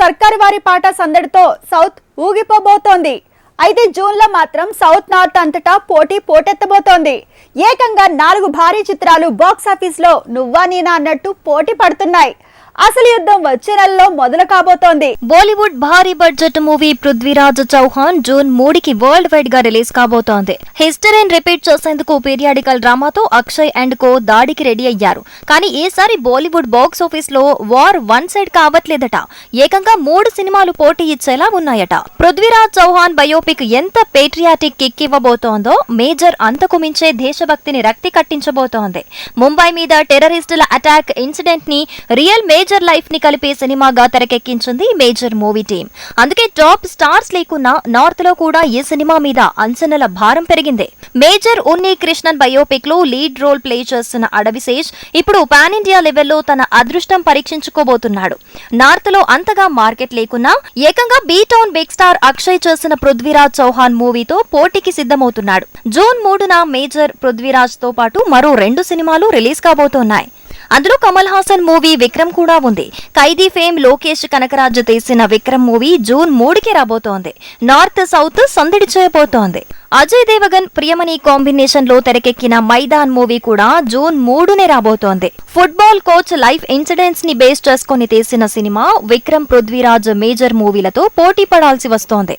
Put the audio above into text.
సర్కారు వారి పాట సందడితో సౌత్ ఊగిపోబోతోంది. అయితే జూన్లో మాత్రం సౌత్ నార్త్ అంతటా పోటీ పోటెత్తబోతోంది. ఏకంగా నాలుగు భారీ చిత్రాలు బాక్స్లో నువ్వా నేనా అన్నట్టు పోటీ పడుతున్నాయి. అసలు యుద్ధం వచ్చే నెలలో మొదలు కాబోతోంది. బాలీవుడ్ భారీ budget movie Prithviraj Chauhan June మూడుకి వరల్డ్ వైడ్గా రిలీజ్ కాబోతోంది. హిస్టరీని రిపీట్ చేసేందుకు పీరియాడికల్ డ్రామాతో అక్షయ్ అండ్ కో దాడికి రెడీ అయ్యారు. కానీ ఈసారి బాలీవుడ్ బాక్స్ ఆఫీస్లో వార్ వన్ సైడ్ కావట్లేదట. ఏకంగా మూడు సినిమాలు పోటీ ఇచ్చేలా ఉన్నాయట. పృథ్వీరాజ్ చౌహాన్ బయోపిక్ ఎంత పేట్రియాటిక్ కిక్ ఇవ్వబోతోందో మేజర్ అంతకు మించే దేశభక్తిని రక్తి కట్టించబోతోంది. ముంబై మీద టెర్రరిస్టుల అటాక్ ఇన్సిడెంట్ని రియల్ మేజర్ లైఫ్ని కలిపే సినిమాగా తెరకెక్కించింది మేజర్ మూవీ టీం. అందుకే టాప్ స్టార్స్ లేకున్నా నార్త్లో కూడా ఈ సినిమా మీద అంచనల భారం పెరిగింది. మేజర్ ఉన్ని కృష్ణన్ బయోపిక్లో లీడ్ రోల్ ప్లే చేస్తున్న అడవిశేష్ ఇప్పుడు పాన్ ఇండియా లెవెల్లో తన అదృష్టం పరీక్షించుకోబోతున్నాడు. నార్త్లో అంతగా మార్కెట్ లేకున్నా ఏకంగా బీటౌన్ బిగ్ స్టార్ అక్షయ్ చేసిన పృథ్వీరాజ్ చౌహాన్ మూవీతో పోటీకి సిద్ధమవుతున్నాడు. జూన్ మూడున మేజర్ పృథ్వీరాజ్తో పాటు మరో రెండు సినిమాలు రిలీజ్ కాబోతున్నాయి. అందులో కమల్ హాసన్ మూవీ విక్రమ్ కూడా ఉంది. ఖైదీ ఫేమ్ లోకేష్ కనకరాజు తీసిన విక్రమ్ మూవీ జూన్ మూడుకి రాబోతోంది. నార్త్ సౌత్ సందడి చేయబోతోంది. అజయ్ దేవగన్ ప్రియమణి కాంబినేషన్లో తెరకెక్కిన మైదాన్ మూవీ కూడా జూన్ మూడునే రాబోతోంది. ఫుట్బాల్ కోచ్ లైఫ్ ఇన్సిడెంట్స్ని బేస్ చేసుకుని తీసిన సినిమా విక్రమ్ పృథ్వీరాజ్ మేజర్ మూవీలతో పోటీ పడాల్సి వస్తోంది.